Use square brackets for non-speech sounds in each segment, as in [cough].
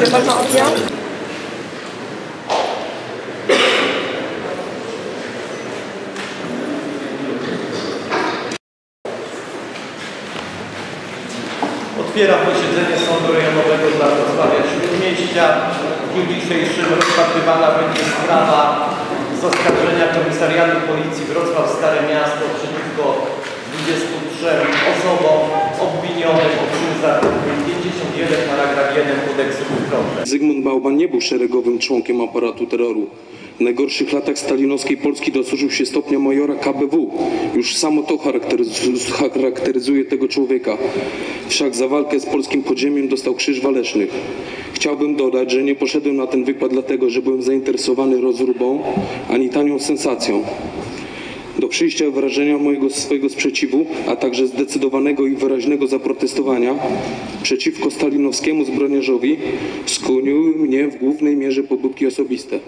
Można odjąć? Otwieram posiedzenie Sądu Rejonowego dla Wrocławia Śródmieścia. W dniu dzisiejszym rozpatrywana będzie sprawa z oskarżenia Komisariatu Policji Wrocław Zygmunt Bauman nie był szeregowym członkiem aparatu terroru. W najgorszych latach stalinowskiej Polski dosłużył się stopnia majora KBW. Już samo to charakteryz- charakteryzuje tego człowieka. Wszak za walkę z polskim podziemiem dostał Krzyż Walecznych. Chciałbym dodać, że nie poszedłem na ten wykład dlatego, że byłem zainteresowany rozróbą, ani tanią sensacją. Do przyjścia wyrażenia mojego swojego sprzeciwu, a także zdecydowanego i wyraźnego zaprotestowania przeciwko stalinowskiemu zbrodniarzowi skłoniły mnie w głównej mierze pobudki osobiste.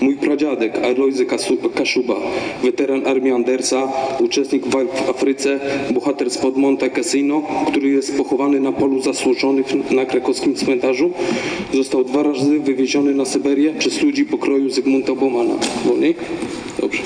Mój pradziadek Alojzy Kaszuba, weteran armii Andersa, uczestnik walk w Afryce, bohater spod Monte Cassino, który jest pochowany na polu zasłużonych na krakowskim cmentarzu, został dwa razy wywieziony na Syberię przez ludzi pokroju Zygmunta Baumana. Wolniej? Dobrze.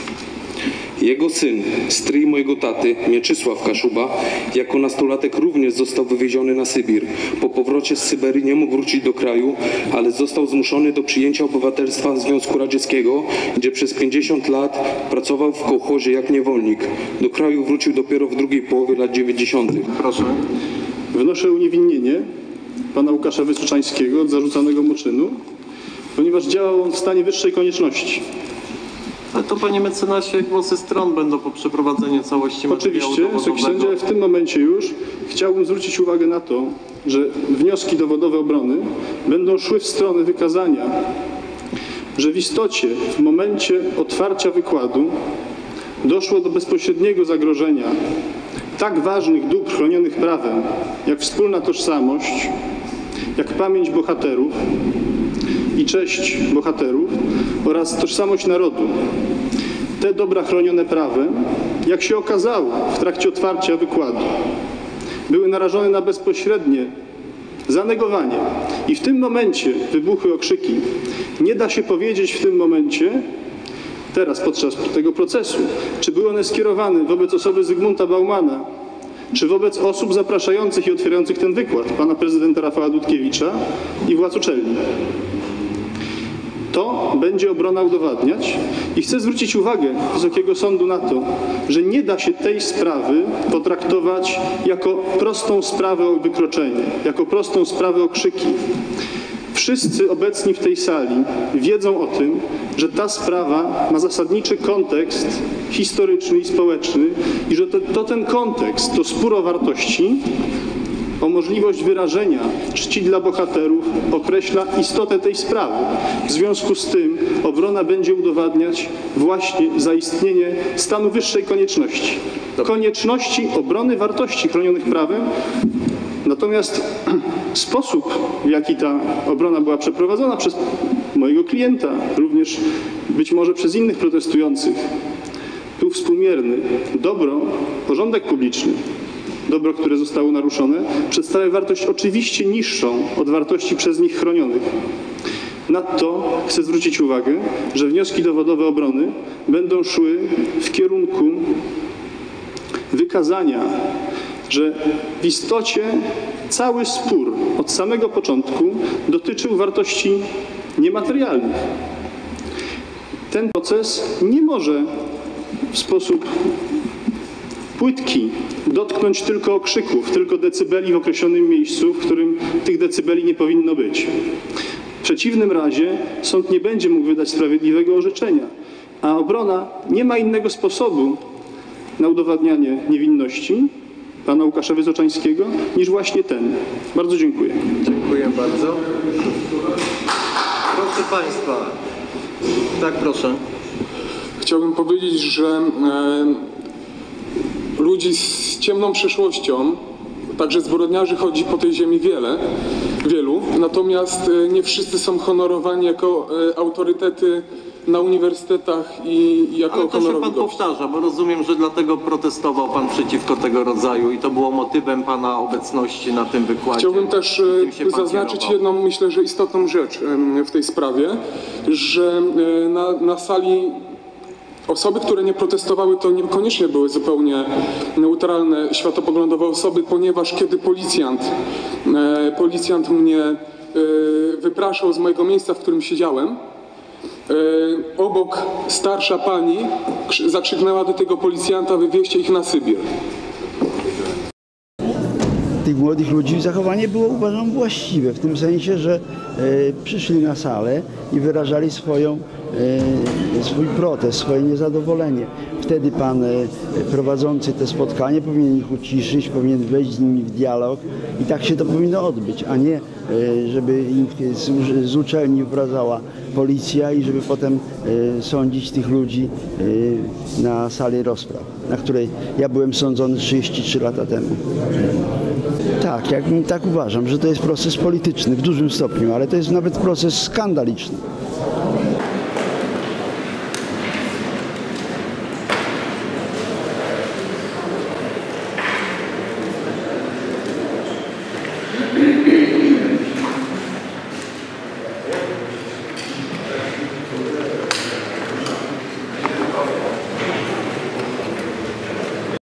Jego syn, stryj mojego taty, Mieczysław Kaszuba, jako nastolatek również został wywieziony na Sybir. Po powrocie z Syberii nie mógł wrócić do kraju, ale został zmuszony do przyjęcia obywatelstwa Związku Radzieckiego, gdzie przez 50 lat pracował w kołchozie jak niewolnik. Do kraju wrócił dopiero w drugiej połowie lat 90. Proszę. Wnoszę uniewinnienie pana Łukasza Wysoczańskiego od zarzucanego mu czynu, ponieważ działał on w stanie wyższej konieczności. Ale to panie mecenasie głosy stron będą po przeprowadzeniu całości Oczywiście, Wysoki w tym momencie już chciałbym zwrócić uwagę na to, że wnioski dowodowe obrony będą szły w stronę wykazania, że w istocie w momencie otwarcia wykładu doszło do bezpośredniego zagrożenia tak ważnych dóbr chronionych prawem, jak wspólna tożsamość, jak pamięć bohaterów i cześć bohaterów oraz tożsamość narodu. Te dobra chronione prawem, jak się okazało w trakcie otwarcia wykładu, były narażone na bezpośrednie zanegowanie. I w tym momencie wybuchły okrzyki. Nie da się powiedzieć w tym momencie, teraz podczas tego procesu, czy były one skierowane wobec osoby Zygmunta Baumana, czy wobec osób zapraszających i otwierających ten wykład, pana prezydenta Rafała Dudkiewicza i władz uczelni. To będzie obrona udowadniać i chcę zwrócić uwagę Wysokiego Sądu na to, że nie da się tej sprawy potraktować jako prostą sprawę o wykroczenie, jako prostą sprawę o krzyki. Wszyscy obecni w tej sali wiedzą o tym, że ta sprawa ma zasadniczy kontekst historyczny i społeczny i że to, to ten kontekst to spór o wartości, o możliwość wyrażenia czci dla bohaterów określa istotę tej sprawy. W związku z tym obrona będzie udowadniać właśnie zaistnienie stanu wyższej konieczności. Konieczności obrony wartości chronionych prawem. Natomiast [clears throat] sposób, w jaki ta obrona była przeprowadzona przez mojego klienta, również być może przez innych protestujących, był współmierny. Dobro, porządek publiczny, dobro, które zostało naruszone, przedstawia wartość oczywiście niższą od wartości przez nich chronionych. Nadto chcę zwrócić uwagę, że wnioski dowodowe obrony będą szły w kierunku wykazania, że w istocie cały spór od samego początku dotyczył wartości niematerialnych. Ten proces nie może w sposób płytki dotknąć tylko okrzyków, tylko decybeli w określonym miejscu, w którym tych decybeli nie powinno być. W przeciwnym razie sąd nie będzie mógł wydać sprawiedliwego orzeczenia, a obrona nie ma innego sposobu na udowadnianie niewinności pana Łukasza Wyzoczańskiego niż właśnie ten. Bardzo dziękuję. Dziękuję bardzo. Proszę państwa. Tak, proszę. Chciałbym powiedzieć, że e, ludzi z ciemną przeszłością, także zbrodniarzy chodzi po tej ziemi wiele, wielu, natomiast e, nie wszyscy są honorowani jako e, autorytety na uniwersytetach i jako Ale to się pan goście. powtarza, bo rozumiem, że dlatego protestował pan przeciwko tego rodzaju i to było motywem pana obecności na tym wykładzie. Chciałbym też pan zaznaczyć kierował. jedną, myślę, że istotną rzecz w tej sprawie, że na, na sali osoby, które nie protestowały, to niekoniecznie były zupełnie neutralne światopoglądowe osoby, ponieważ kiedy policjant, e, policjant mnie e, wypraszał z mojego miejsca, w którym siedziałem, e, obok starsza pani krz- zakrzyknęła do tego policjanta, wywieźcie ich na Sybir. tych młodych ludzi zachowanie było uważam właściwe w tym sensie, że e, przyszli na salę i wyrażali swoją, e, swój protest, swoje niezadowolenie. Wtedy pan e, prowadzący te spotkanie powinien ich uciszyć, powinien wejść z nimi w dialog i tak się to powinno odbyć, a nie e, żeby im z, uczelni wprowadzała policja i żeby potem e, sądzić tych ludzi na sali rozpraw, na której ja byłem sądzony 33 lata temu. Tak, jak, tak uważam, że to jest proces polityczny w dużym stopniu, ale to jest nawet proces skandaliczny.